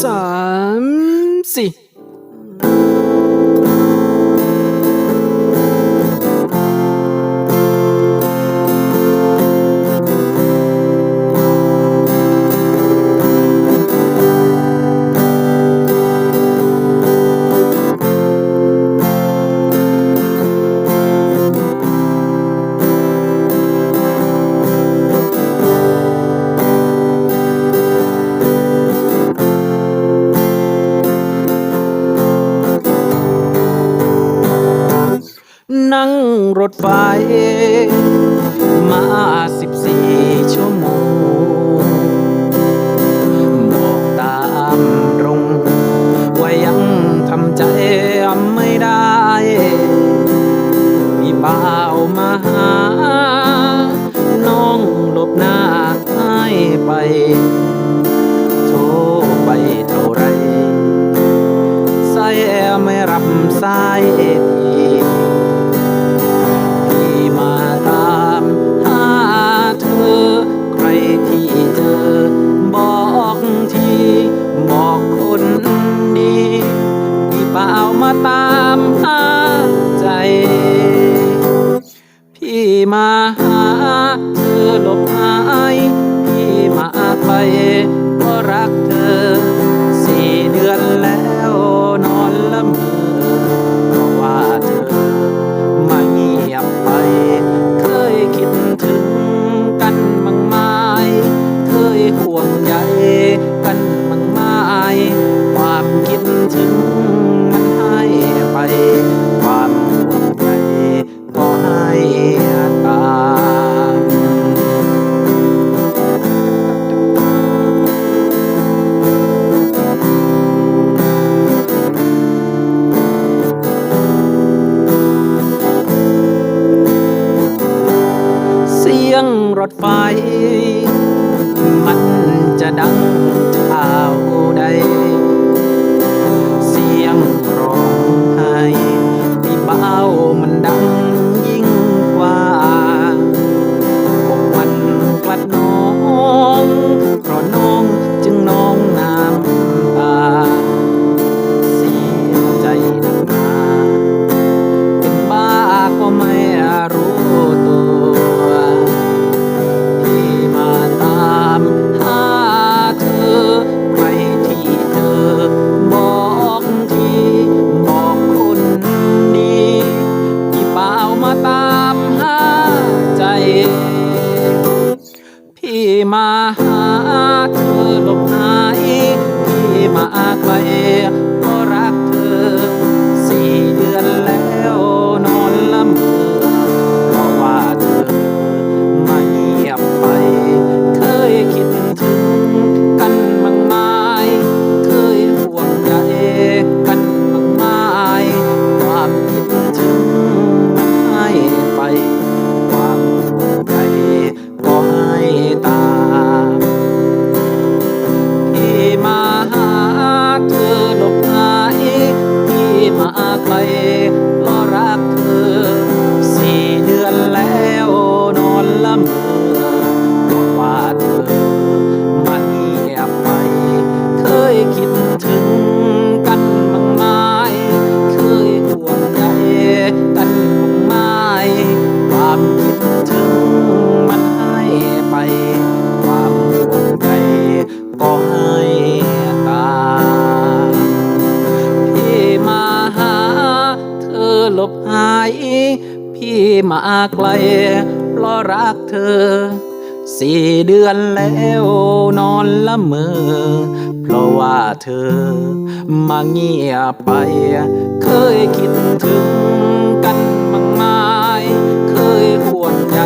สา รถไฟ มาสิบสี่ชั่วโมง บอกตามตรง ว่ายังทำใจไม่ได้ มีบ่ามาหา น้องหลบหน้าให้ไป โทรไปเท่าไรสายแอร์ไม่รับสายที ที่เจอบอกทีบอกคนดีพี่เปล่ามาตามหาใจ พี่มาหาเธอหลบหายพี่มาไปเพราะรักเธอสี่เดือนแล้ว วงใยกันบ้างไหมความคิดถึงมันให้ไป ความห่วงใยก็ให้ตามเสียงรถไฟ มันจะดังเท่าใด มาหาเธอหลบหายที่มาไกล หลบหาย พี่มาไกลเพราะรักเธอ สี่เดือนแล้วนอนละเมอ เพราะว่าเธอ มาเงียบไป เคยคิดถึงกันมากมาย เคยห่วงใย